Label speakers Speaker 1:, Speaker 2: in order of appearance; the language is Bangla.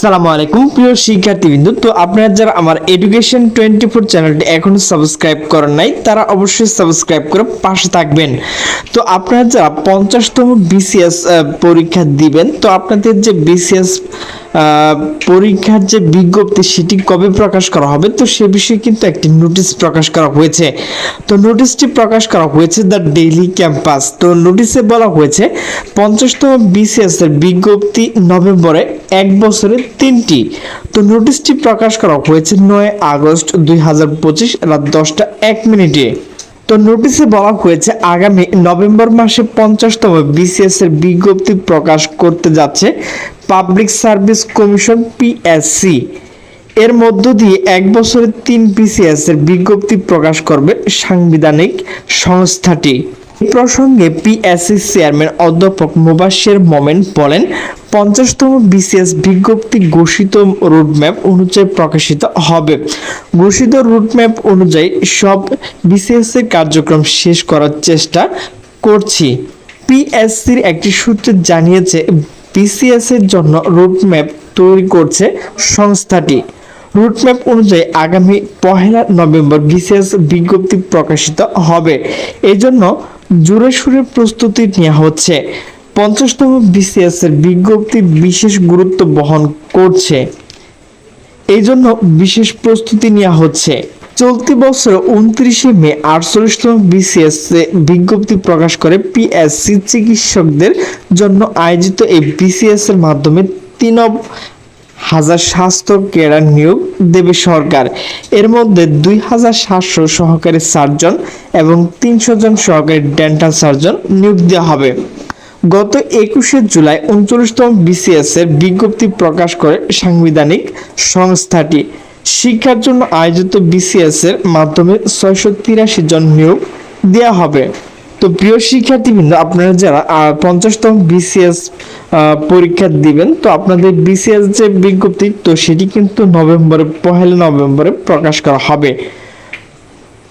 Speaker 1: আসসালামু আলাইকুম। প্রিয় শিক্ষার্থীবৃন্দ, তো আপনারা যারা আমার এডুকেশন টোয়েন্টি ফোর চ্যানেলটি এখনও সাবস্ক্রাইব করেন নাই, তারা অবশ্যই সাবস্ক্রাইব করে পাশে থাকবেন। তো আপনারা যারা পঞ্চাশতম বিসিএস পরীক্ষা দিবেন, তো আপনাদের যে বিসিএস পরীক্ষার যে বিজ্ঞপ্তি সেটি কবে প্রকাশ করা হবে? তো সে বিষয়ে কিন্তু একটি নোটিশ প্রকাশ করা হয়েছে। তো নোটিশটি প্রকাশ করা হয়েছে দ্য ডেইলি ক্যাম্পাস। তো নোটিশে বলা হয়েছে, পঞ্চাশতম বিসিএস এর বিজ্ঞপ্তি নভেম্বরে এক বছরে তিনটি। তো নোটিশটি প্রকাশ করা হয়েছে নয় আগস্ট দুই হাজার পঁচিশ রাত দশটা এক মিনিটে। তো নোটিশে বলা হয়েছে, আগামী নভেম্বর মাসে পঞ্চাশতম বিসিএস এর বিজ্ঞপ্তি প্রকাশ করতে যাচ্ছে পাবলিক সার্ভিস কমিশন পিএসসি এর মধ্য দিয়ে এক বছরে তিন বিসিএস এর বিজ্ঞপ্তি প্রকাশ করবে সাংবিধানিক সংস্থাটি। প্রসঙ্গে পিএসসি চেয়ারম্যান অধ্যাপক মুবাশির মোমেন বলেন পঞ্চাশতম বিসিএস বিজ্ঞপ্তি ঘোষিত রুটম্যাপ অনুযায়ী প্রকাশিত হবে। ঘোষিত রুটম্যাপ অনুযায়ী সব বিসিএস এর কার্যক্রম শেষ করার চেষ্টা করছি। পিএসসির একটি সূত্র জানিয়েছে, বিসিএস এর জন্য রুটম্যাপ তৈরি করছে সংস্থাটি। রুটম্যাপ অনুযায়ী আগামী পহেলা নভেম্বর বিসিএস বিজ্ঞপ্তি প্রকাশিত হবে। এজন্য জন্য জোরে সুরে প্রস্তুতি নেওয়া হচ্ছে। পঞ্চাশতম বিসিএস এর বিজ্ঞপ্তি বিশেষ গুরুত্ব বহন করছে। এই জন্য বিশেষ প্রস্তুতি নেওয়া হচ্ছে। চলতি বছর উনত্রিশে মে আটচল্লিশতম বিসিএস বিজ্ঞপ্তি প্রকাশ করে পিএসসি চিকিৎসকদের জন্য আয়োজিত এই বিসিএস এর মাধ্যমে তিন হাজার স্বাস্থ্য কেয়ার নিয়োগ দেবে সরকার। এর মধ্যে দুই হাজার সাতশো সহকারী সার্জন এবং তিনশো জন সহকারী ডেন্টাল সার্জন নিয়োগ দেওয়া হবে। গত একুশে জুলাই উনচল্লিশতম বিসিএস এর বিজ্ঞপ্তি প্রকাশ করে সাংবিধানিক সংস্থাটি। শিক্ষার জন্য আয়োজিত বিসিএস এর মাধ্যমে ছয়শো তিরাশি জন নিয়োগ দেওয়া হবে। তো প্রিয় শিক্ষার্থীবৃন্দ, আপনারা যারা পঞ্চাশতম বিসিএস পরীক্ষা দিবেন, তো আপনাদের বিসিএস যে বিজ্ঞপ্তি, তো সেটি কিন্তু নভেম্বরে পহেলা নভেম্বরে প্রকাশ করা হবে।